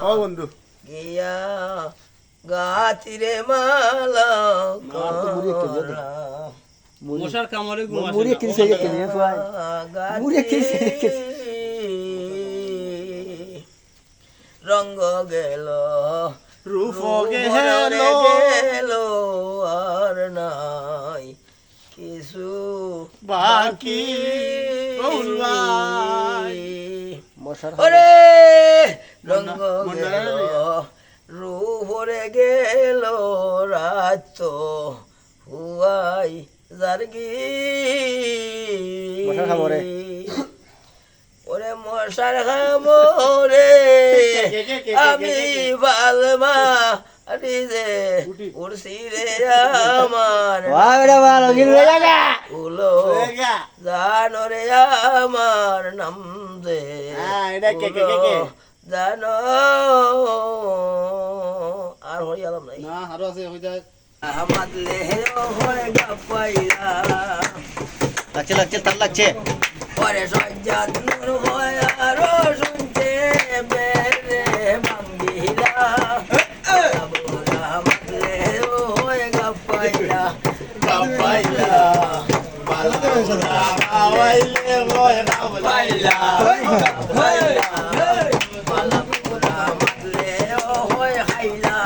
ও বন্ধু গিয়া গাতিরে মালা। মশার কামড়ে মুড়ি কিনছে কিনে মুড়ে খেয়েছে। রঙ্গ গেল রূপ গেল গেল আর নাই কিছু বাকি মশার ওরে রঙ্গ মন্ডা- গেল মন্ডারের রূপরে গেল রাত তো হুয়াই জারগি। ওরে মশার খামরে আমি। বালমা উড়ছি রে আমার। উলো জানো রে আমার নাম দে? জানো। আর হরি আলাম নাই না আরও আছে হই যায় আহমদ লেহে হরে গাপাইরা লাগছে লাগছে তার লাগছে। পরে সজ্জাত নূর হয় আরও শুনছে বেরে মাঙ্গিলা হয় হাইলা।